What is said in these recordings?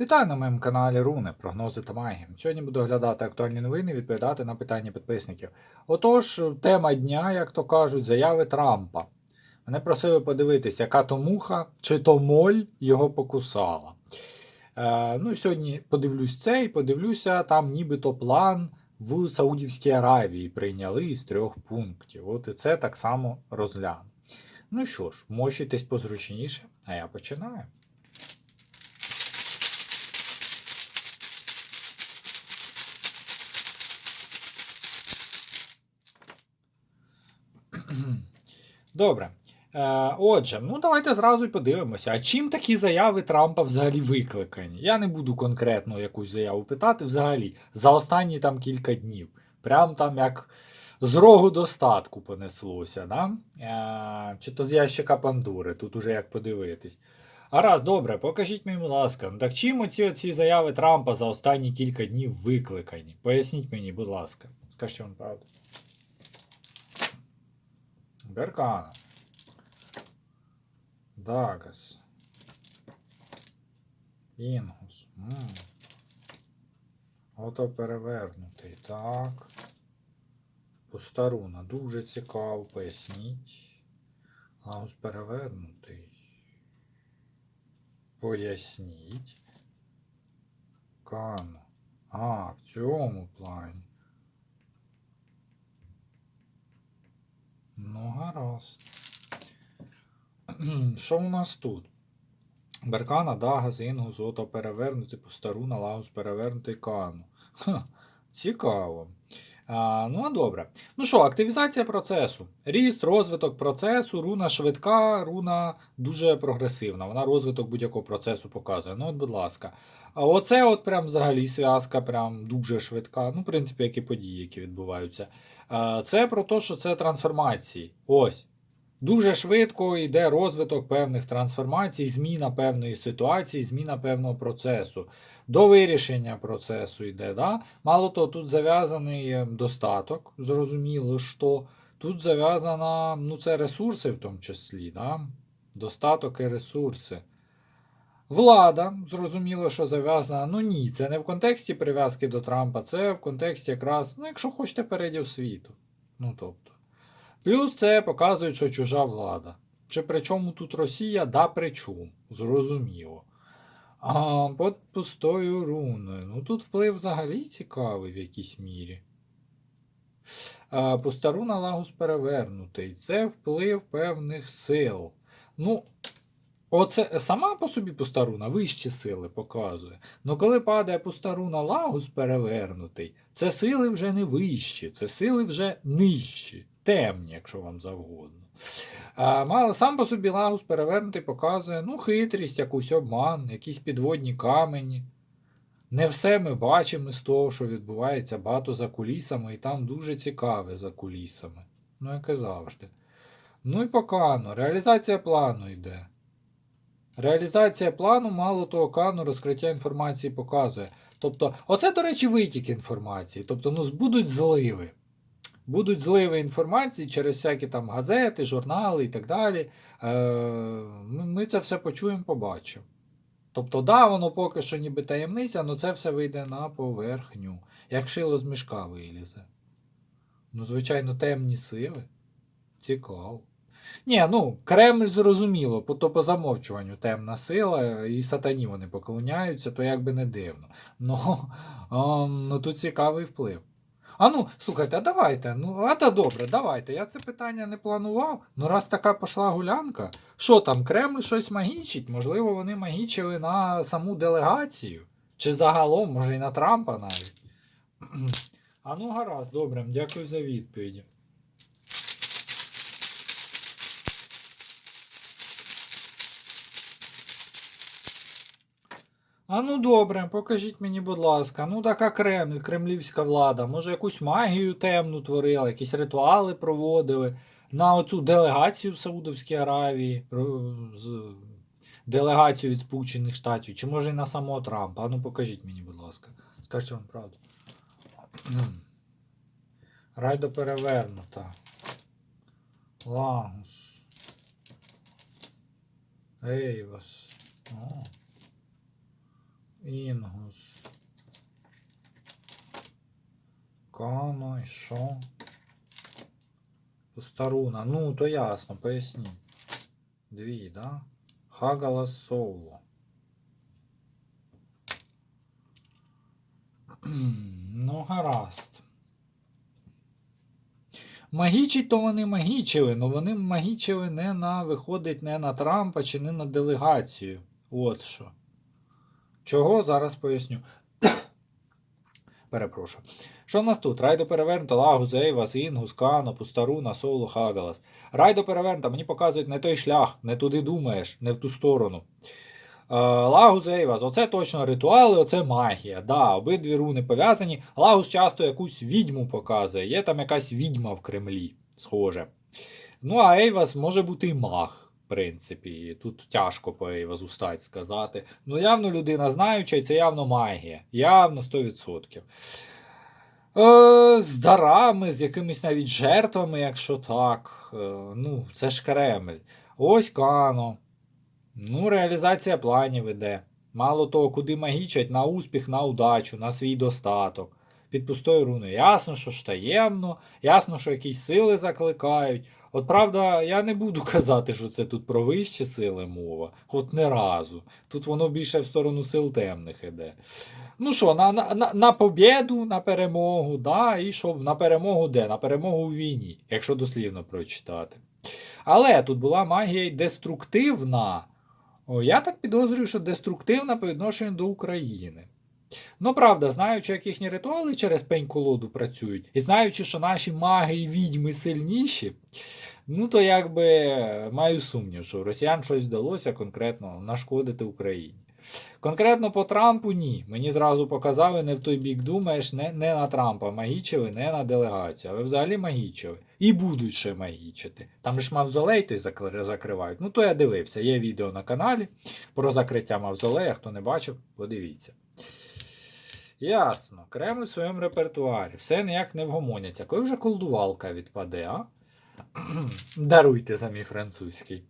Вітаю на моєму каналі Руни, прогнози та магія. Сьогодні буду оглядати актуальні новини і відповідати на питання підписників. Отож, тема дня, як то кажуть, заяви Трампа. Мене просили подивитися, яка то муха чи то моль його покусала. Е, ну, Сьогодні подивлюсь це і подивлюся, там нібито план в Саудівській Аравії прийняли із трьох пунктів. От і це так само розгляну. Ну що ж, мощуйтесь позручніше, а я починаю. Добре. Е, отже, ну давайте зразу й подивимося, а чим такі заяви Трампа взагалі викликані? Я не буду конкретно якусь заяву питати взагалі за останні там кілька днів. Прям там як з рогу достатку понеслося, да? Е, чи то з ящика Пандури, тут уже як подивитись. А раз, добре, покажіть мені, будь ласка, ну так чим оці, оці заяви Трампа за останні кілька днів викликані? Поясніть мені, будь ласка. Скажіть вам правду. Беркана. Дагас. Інгус. М. Ото перевернутий. Так. Постаруна. Дуже цікаво, поясніть. Лагус перевернутий. Поясніть. Кано. А, в цьому плані. Ну, гаразд. Що у нас тут? Беркана, Дагас, Інгус, ото перевернути, Постаруна, Лагус перевернутий Кану. Ха, цікаво. А, ну, а добре. Ну що, активізація процесу. Ріст, розвиток процесу, руна швидка, руна дуже прогресивна. Вона розвиток будь-якого процесу показує. Ну, от, будь ласка. А оце от прям взагалі зв'язка прям дуже швидка. Ну, в принципі, як і події, які відбуваються. Це про те, що це трансформації. Ось. Дуже швидко йде розвиток певних трансформацій, зміна певної ситуації, зміна певного процесу. До вирішення процесу йде. Да? Мало того, тут зав'язаний е, достаток, зрозуміло, що тут зав'язано, ну це ресурси в тому числі. Да? Достаток і ресурси. Влада, зрозуміло, що зав'язана. Ну ні, це не в контексті прив'язки до Трампа, це в контексті якраз, ну, якщо хочете, переділ світу. Ну тобто. Плюс це показує, що чужа влада. Чи при чому тут Росія? Да при чому. Зрозуміло. А під пустою руною. Ну тут вплив взагалі цікавий в якійсь мірі. А, Пуста Лагус перевернутий. Це вплив певних сил. Ну, оце сама по собі пуста руна вищі сили показує. Ну коли падає пуста руна Лагус перевернутий, це сили вже не вищі, це сили вже нижчі темні, якщо вам завгодно. А, Сам по собі лагус перевернутий показує ну, хитрість, якусь обман, якісь підводні камені. Не все ми бачимо з того, що відбувається багато за кулісами, і там дуже цікаве за кулісами. Ну, як і завжди. Ну і по кану. Реалізація плану йде. Реалізація плану, мало того, кану розкриття інформації показує. Тобто, оце, до речі, витік інформації. Тобто, ну, будуть зливи будуть зливи інформації через всякі там газети, журнали і так далі. Е, ми це все почуємо, побачимо. Тобто, да, воно поки що ніби таємниця, але це все вийде на поверхню. Як шило з мішка вилізе. Ну, звичайно, темні сили. Цікаво. Ні, ну, Кремль зрозуміло, по- то по замовчуванню темна сила, і сатані вони поклоняються, то як би не дивно. Ну, ем, ну тут цікавий вплив. А ну, слухайте, а давайте. Ну, а та добре, давайте. Я це питання не планував. Ну, раз така пішла гулянка, що там, Кремль щось магічить? Можливо, вони магічили на саму делегацію. Чи загалом, може, і на Трампа навіть. А ну, гаразд, добре, дякую за відповіді. А ну добре, покажіть мені, будь ласка, ну така Кремль, кремлівська влада, може якусь магію темну творила, якісь ритуали проводили на оцю делегацію в Саудовській Аравії, делегацію від Сполучених Штатів, чи може і на самого Трампа. А ну покажіть мені, будь ласка. Скажіть вам правду. Райдо перевернута. Лагус. Ейвас. О. Інгус. Кано і що? Постаруна. Ну, то ясно, поясні. Дві, да? Хагала Соуло. Ну, гаразд. Магічить, то вони магічили, але вони магічили не на, виходить, не на Трампа чи не на делегацію. От що. Чого? Зараз поясню. Перепрошую. Що в нас тут? Райдо перевернуто, Лагус, Ейвас, Інгус, Кано, Пустаруна, Соло, Хагалас. Райдо перевернуто, мені показують не той шлях, не туди думаєш, не в ту сторону. Е, Лагус, Ейвас, оце точно ритуали, оце магія. Да, обидві руни пов'язані. Лагус часто якусь відьму показує. Є там якась відьма в Кремлі, схоже. Ну, а Ейвас може бути і маг, принципі. Тут тяжко по Ейвасу стать сказати. Ну, явно людина знаюча, і це явно магія. Явно 100%. Е, з дарами, з якимись навіть жертвами, якщо так. Е, ну, це ж Кремль. Ось Кано. Ну, реалізація планів іде. Мало того, куди магічать, на успіх, на удачу, на свій достаток. Під пустою руною. Ясно, що ж таємно, ясно, що якісь сили закликають. От правда, я не буду казати, що це тут про вищі сили мова. От не разу. Тут воно більше в сторону сил темних іде. Ну що, на, на, на, побєду, на перемогу, да, і що на перемогу де? На перемогу у війні, якщо дослівно прочитати. Але тут була магія й деструктивна. О, я так підозрюю, що деструктивна по відношенню до України. Ну, правда, знаючи, як їхні ритуали через пень-колоду працюють, і знаючи, що наші маги і відьми сильніші, ну то якби маю сумнів, що росіян щось вдалося конкретно нашкодити Україні. Конкретно по Трампу ні. Мені зразу показали, не в той бік думаєш, не, не на Трампа магічили, не на делегацію, але взагалі магічили. І будуть ще магічити. Там ж мавзолей той закривають. Ну то я дивився, є відео на каналі про закриття мавзолея. Хто не бачив, подивіться. Ясно, Кремль в своєму репертуарі. Все ніяк не вгомоняться. Коли вже колдувалка відпаде, а? Даруйте за мій французький.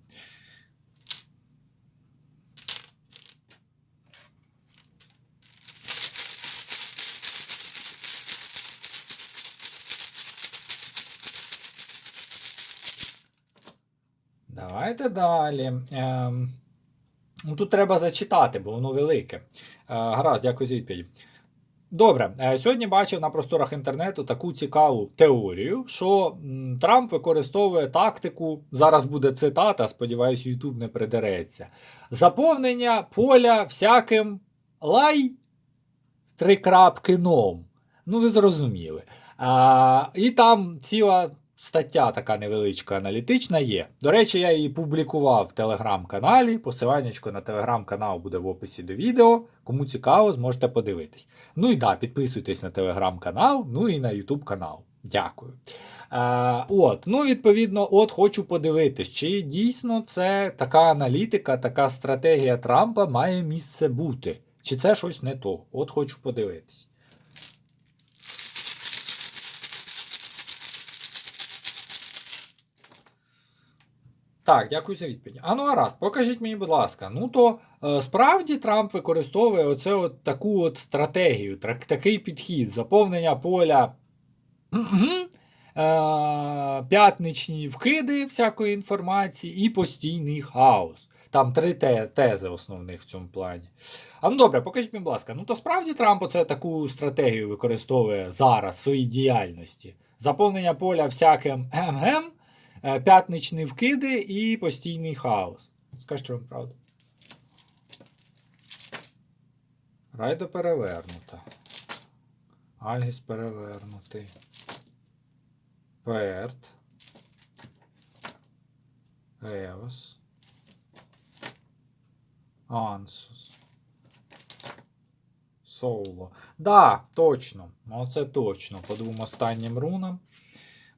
Давайте далі. Ем, ну, тут треба зачитати, бо воно велике. Е, гаразд, дякую за відповідь. Добре, е, сьогодні бачив на просторах інтернету таку цікаву теорію, що Трамп використовує тактику. Зараз буде цитата, сподіваюсь, Ютуб не придереться. Заповнення поля всяким лай три крапки ном. Ну, ви зрозуміли. А, і там ціла стаття така невеличка аналітична є. До речі, я її публікував в телеграм-каналі. Посиланнячко на телеграм-канал буде в описі до відео. Кому цікаво, зможете подивитись. Ну і да, підписуйтесь на телеграм-канал, ну і на ютуб канал. Дякую. Е, от, ну, відповідно, от хочу подивитись, чи дійсно це така аналітика, така стратегія Трампа має місце бути. Чи це щось не то? От хочу подивитись. Так, дякую за відповідь. А ну гаразд, покажіть мені, будь ласка. Ну то е, справді Трамп використовує оце от таку от стратегію, так, такий підхід, заповнення поля е, п'ятничні вкиди всякої інформації і постійний хаос. Там три те- тези основних в цьому плані. А ну добре, покажіть мені, будь ласка. Ну то справді Трамп оце таку стратегію використовує зараз в своїй діяльності. Заповнення поля всяким гем-гем, п'ятничні вкиди і постійний хаос. Скажіть вам правду. Райдо перевернута. Альгіс перевернутий. Перт. Евос. Ансус. Соло. Да, точно. Оце точно. По двом останнім рунам.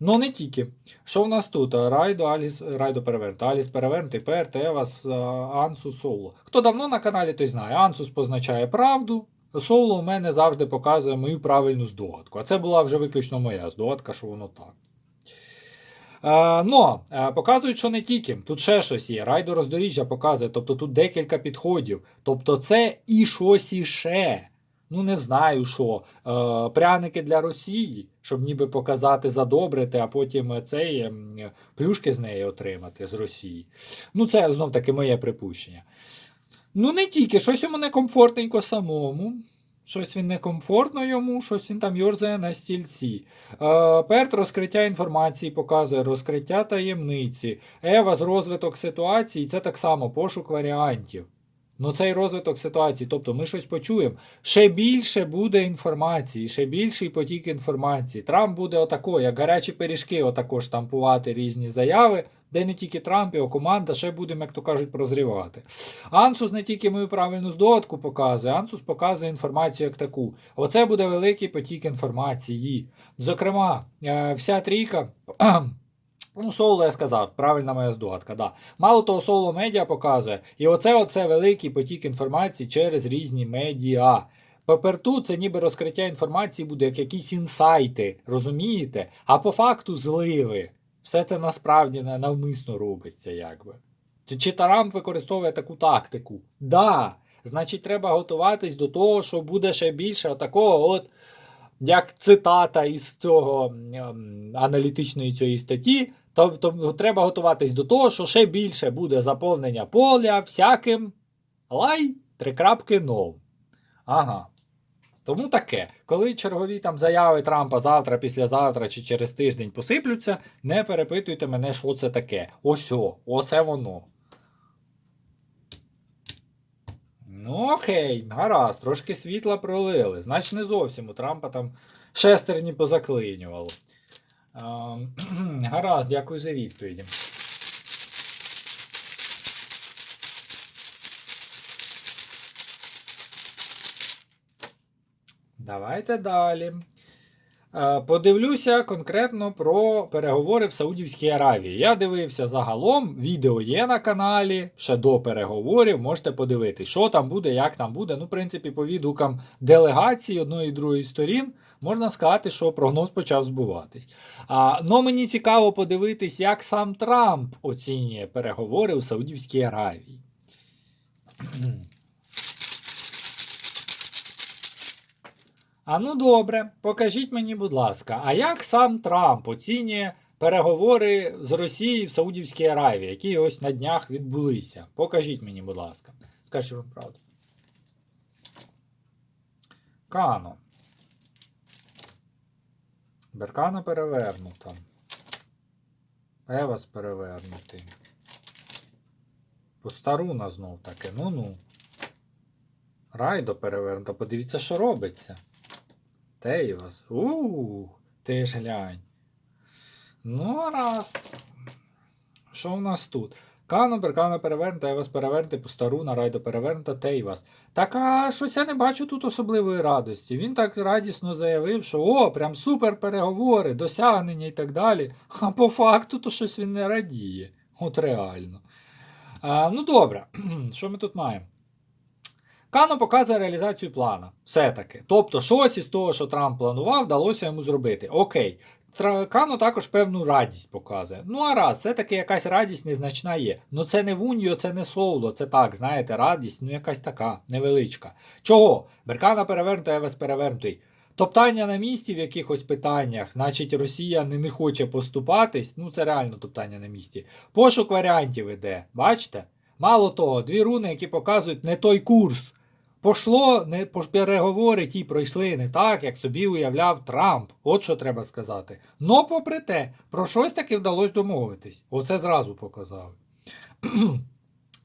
Ну не тільки. Що в нас тут? Райдо, Аліс, Райдо перевернуто, Аліс перевернутий, Перт, Евас, а, Ансус, Соло. Хто давно на каналі, той знає. Ансус позначає правду. Соло у мене завжди показує мою правильну здогадку. А це була вже виключно моя здогадка, що воно так. Е, но е, показують, що не тільки. Тут ще щось є. Райдо роздоріжжя показує, тобто тут декілька підходів. Тобто це і щось іще. Ну, не знаю що. Е, пряники для Росії, щоб ніби показати, задобрити, а потім цей ем, плюшки з неї отримати з Росії. Ну, це знов таки моє припущення. Ну, не тільки, щось йому некомфортненько самому. Щось він некомфортно йому, щось він там йорзає на стільці. Е, Перт розкриття інформації показує розкриття таємниці. Ева з розвиток ситуації це так само пошук варіантів. Ну, цей розвиток ситуації, тобто ми щось почуємо. Ще більше буде інформації, ще більший потік інформації. Трамп буде отако, як гарячі пиріжки, отако штампувати різні заяви, де не тільки Трамп, його команда, ще будемо, як то кажуть, прозрівати. Ансус не тільки мою правильну здогадку показує, Ансус показує інформацію як таку. Оце буде великий потік інформації. Зокрема, е, вся трійка. Ну, соло я сказав, правильна моя здогадка, да. Мало того, соло медіа показує. І оце оце великий потік інформації через різні медіа. Паперту це ніби розкриття інформації буде як якісь інсайти, розумієте? А по факту зливи. Все це насправді навмисно робиться, якби. Чи, Тарамп використовує таку тактику? Да. Значить, треба готуватись до того, що буде ще більше отакого, от, як цитата із цього ем, аналітичної цієї статті. Тобто треба готуватись до того, що ще більше буде заповнення поля всяким лай три крапки ном. Ага. Тому таке, коли чергові там заяви Трампа завтра, післязавтра чи через тиждень посиплються, не перепитуйте мене, що це таке. Ось о, оце воно. Ну, окей, гаразд, трошки світла пролили. Значить, не зовсім у Трампа там шестерні позаклинювало. Гаразд, дякую за відповіді. Давайте далі. Е, Подивлюся конкретно про переговори в Саудівській Аравії. Я дивився загалом, відео є на каналі, ще до переговорів. Можете подивитись, що там буде, як там буде. Ну, в принципі, по відгукам делегації одної і другої сторін можна сказати, що прогноз почав збуватись. А, но мені цікаво подивитись, як сам Трамп оцінює переговори у Саудівській Аравії. А ну добре, покажіть мені, будь ласка, а як сам Трамп оцінює переговори з Росією в Саудівській Аравії, які ось на днях відбулися? Покажіть мені, будь ласка. Скажіть вам правду. Кано. Беркана перевернута. Евас перевернутий. Постаруна знов таки. Ну-ну. Райдо перевернута. Подивіться, що робиться. Тейвас. У, ти ж глянь. Ну, раз. Що у нас тут? Кано, Беркано перевернута, Евас перевернути, Постаруна, Райдо перевернута, Тейвас. Так а щось я не бачу тут особливої радості. Він так радісно заявив, що о, прям супер переговори, досягнення і так далі. А по факту то щось він не радіє. От реально. А, ну добре, що ми тут маємо? Кано показує реалізацію плана. Все-таки. Тобто, щось із того, що Трамп планував, вдалося йому зробити. Окей. Кано також певну радість показує. Ну, а раз, все-таки якась радість незначна є. Ну це не Вуньо, це не Соло, це так, знаєте, радість, ну якась така, невеличка. Чого? Беркана перевернута, Евес перевернутий. Топтання на місці в якихось питаннях, значить, Росія не, не хоче поступатись. Ну, це реально топтання на місці. Пошук варіантів іде. Бачите? Мало того, дві руни, які показують не той курс. Пошло, не переговори ті пройшли не так, як собі уявляв Трамп. От що треба сказати. Но попри те, про щось таки вдалося домовитись. Оце зразу показали.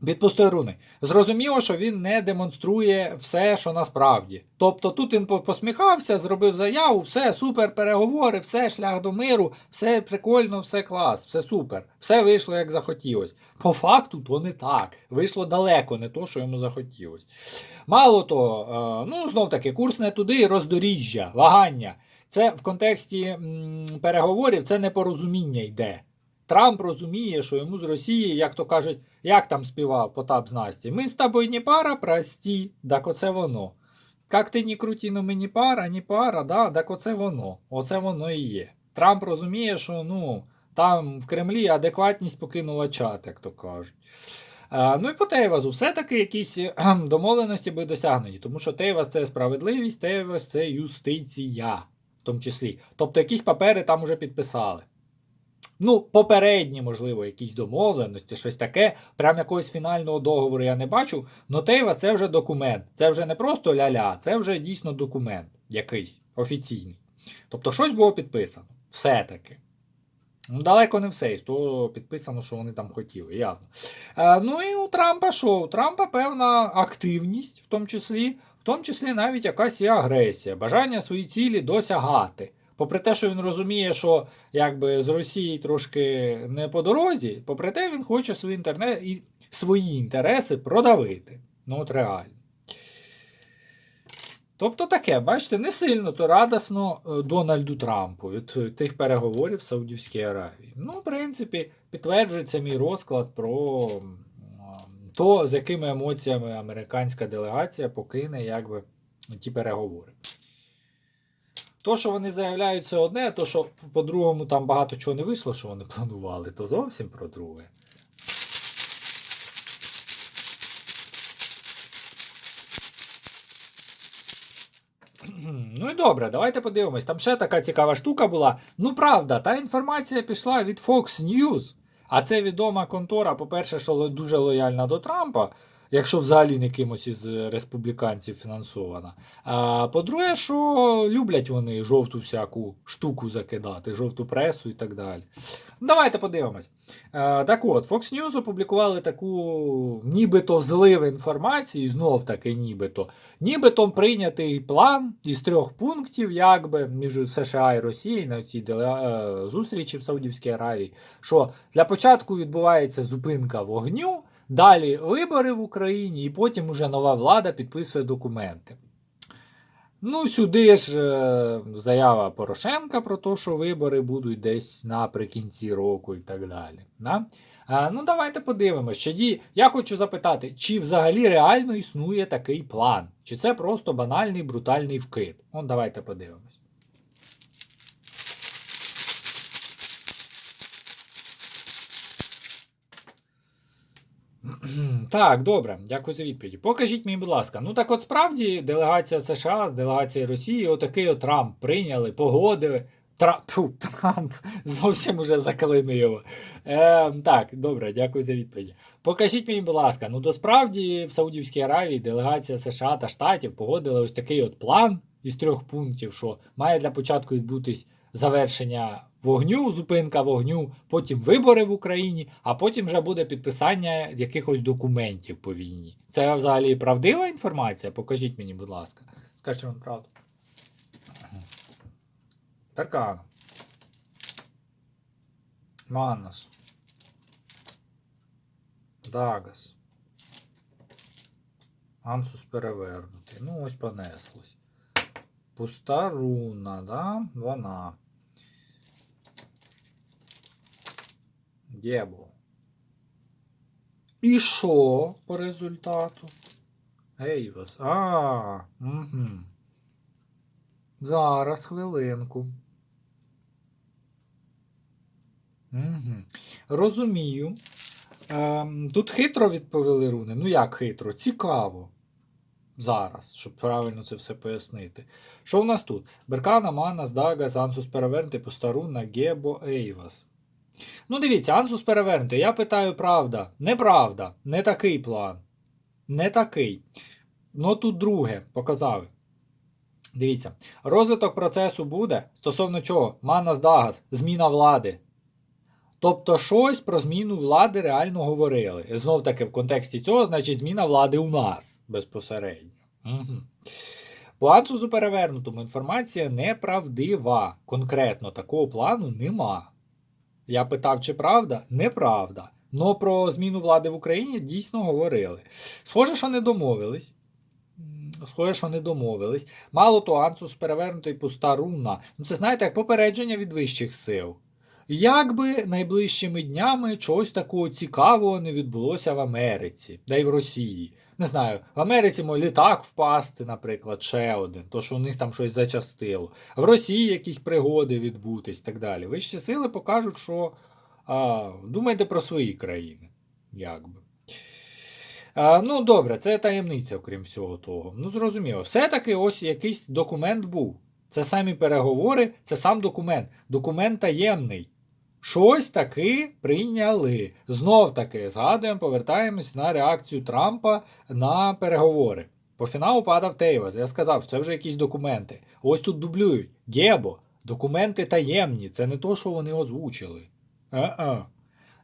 Від руни. Зрозуміло, що він не демонструє все, що насправді. Тобто тут він посміхався, зробив заяву, все, супер, переговори, все, шлях до миру, все прикольно, все клас, все супер. Все вийшло як захотілось. По факту, то не так. Вийшло далеко не то, що йому захотілось. Мало того, е, ну знов таки, курс не туди, роздоріжжя, вагання. Це в контексті переговорів це непорозуміння йде. Трамп розуміє, що йому з Росії, як то кажуть, як там співав Потап з Насті, ми з тобою не пара, прості, так оце воно. Як ти ні круті, ну ми не пара, ні пара, да, так оце воно. Оце воно і є. Трамп розуміє, що ну, Там в Кремлі адекватність покинула чат, як то кажуть. Е, Ну і по Тейвазу, все-таки якісь е, домовленості були досягнені, тому що Тейваз це справедливість, Тейваз це юстиція, в тому числі. Тобто якісь папери там уже підписали. Ну, попередні, можливо, якісь домовленості, щось таке. Прям якогось фінального договору я не бачу. Но це вже документ. Це вже не просто ля-ля, це вже дійсно документ якийсь офіційний. Тобто щось було підписано. Все-таки. Ну, далеко не все, із того підписано, що вони там хотіли, явно. Е, ну і у Трампа що? У Трампа певна активність, в тому числі, в тому числі навіть якась і агресія, бажання свої цілі досягати. Попри те, що він розуміє, що якби з Росії трошки не по дорозі, попри те, він хоче свої, інтерне... і свої інтереси продавити. Ну, от реально. Тобто таке, бачите, не сильно то радосно е, Дональду Трампу від тих переговорів в Саудівській Аравії. Ну, в принципі, підтверджується мій розклад про то, з якими емоціями американська делегація покине якби, ті переговори. То, що вони заявляють, це одне, то, що по-другому там багато чого не вийшло, що вони планували, то зовсім про друге. Ну і добре, давайте подивимось. Там ще така цікава штука була. Ну, правда, та інформація пішла від Fox News. А це відома контора, по-перше, що дуже лояльна до Трампа, якщо взагалі не кимось із республіканців фінансована. А по-друге, що люблять вони жовту всяку штуку закидати, жовту пресу і так далі. Давайте подивимось. Е, так от, Fox News опублікували таку нібито злив інформації, знов таки нібито. Нібито прийнятий план із трьох пунктів, якби між США і Росією на цій е, зустрічі в Саудівській Аравії, що для початку відбувається зупинка вогню, далі вибори в Україні, і потім уже нова влада підписує документи. Ну, сюди ж е, заява Порошенка про те, що вибори будуть десь наприкінці року і так далі. Да? А, ну, давайте подивимося. Я хочу запитати, чи взагалі реально існує такий план? Чи це просто банальний брутальний вкид? Ну, давайте подивимось. Так, добре, дякую за відповіді. Покажіть мені, будь ласка. Ну так от справді делегація США з делегацією Росії, отакий от Трамп прийняли, погодили. Тра... Тьфу, Трамп зовсім уже заклинив. Е, так, добре, дякую за відповіді. Покажіть мені, будь ласка, ну то справді в Саудівській Аравії делегація США та Штатів погодили ось такий от план із трьох пунктів, що має для початку відбутись завершення вогню, зупинка вогню, потім вибори в Україні, а потім вже буде підписання якихось документів по війні. Це взагалі правдива інформація? Покажіть мені, будь ласка. Скажіть вам правду. Перкано. Манас. Дагас. Ансус перевернутий. Ну, ось понеслось. Пуста руна, да? Вона. Дєбо. І що по результату? Ейвас. А, угу. Зараз хвилинку. Угу. Розумію. Ем, тут хитро відповіли руни. Ну як хитро? Цікаво. Зараз, щоб правильно це все пояснити. Що в нас тут? Беркана, Манас, Дагас, Ансус перевернутий, Постаруна, Гебо, Ейвас. Ну, дивіться, Ансус перевернутий. Я питаю, правда. Неправда. Не такий план. Не такий. Ну тут друге показали. Дивіться, розвиток процесу буде стосовно чого? Манас Дагас, зміна влади. Тобто щось про зміну влади реально говорили. Знов таки, в контексті цього, значить, зміна влади у нас безпосередньо. Угу. По Ансузу перевернутому інформація неправдива. Конкретно такого плану нема. Я питав, чи правда? Неправда. Но про зміну влади в Україні дійсно говорили. Схоже, що не домовились. Схоже, що не домовились. Мало то Ансус перевернутий пуста руна. Ну, це знаєте, як попередження від вищих сил. Як би найближчими днями чогось такого цікавого не відбулося в Америці, да й в Росії. Не знаю, в Америці мой літак впасти, наприклад, ще один, то що у них там щось зачастило. В Росії якісь пригоди відбутись і так далі. Вищі сили покажуть, що а, думайте про свої країни. Якби. А, ну, добре, це таємниця, окрім всього того. Ну, зрозуміло. Все-таки ось якийсь документ був. Це самі переговори, це сам документ. Документ таємний. Щось таки прийняли. Знов таки згадуємо, повертаємось на реакцію Трампа на переговори. По фіналу падав Тейвас. Я сказав, що це вже якісь документи. Ось тут дублюють. Гебо, документи таємні. Це не то, що вони озвучили. Е-е.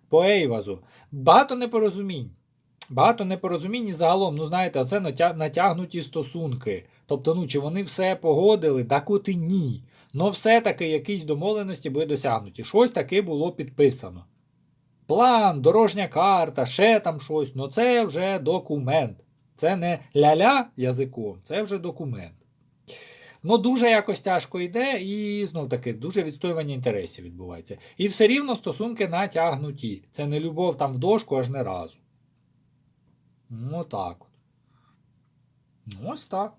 По Ейвазу. Багато непорозумінь. Багато непорозумінь і загалом, ну знаєте, оце натягнуті стосунки. Тобто, ну чи вони все погодили, так от і ні. Но все-таки якісь домовленості були досягнуті. Щось таке було підписано. План, дорожня карта, ще там щось, ну це вже документ. Це не ля-ля язиком, це вже документ. Ну, дуже якось тяжко йде, і знов таки дуже відстоювання інтересів відбувається. І все рівно стосунки натягнуті. Це не любов там в дошку аж не разу. Ну так от. Ну, ось так.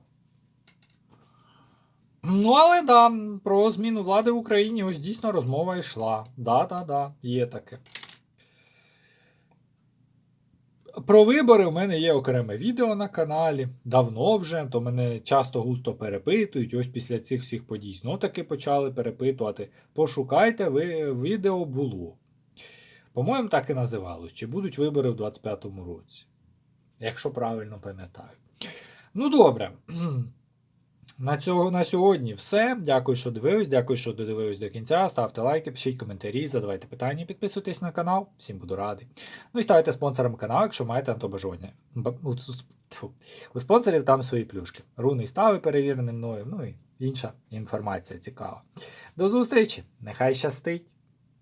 Ну, але да, про зміну влади в Україні ось дійсно розмова йшла. Да-да-да, є таке. Про вибори у мене є окреме відео на каналі. Давно вже, то мене часто густо перепитують. Ось після цих всіх подій знов таки почали перепитувати. Пошукайте, ви відео було. По-моєму, так і називалось. Чи будуть вибори в 25-му році? Якщо правильно пам'ятаю. Ну, добре. На, цього, на сьогодні все. Дякую, що дивились. Дякую, що додивились до кінця. Ставте лайки, пишіть коментарі, задавайте питання, підписуйтесь на канал. Всім буду радий. Ну і ставайте спонсором каналу, якщо маєте на то бажання. У спонсорів там свої плюшки. Руни стави перевірені мною, ну і інша інформація цікава. До зустрічі! Нехай щастить!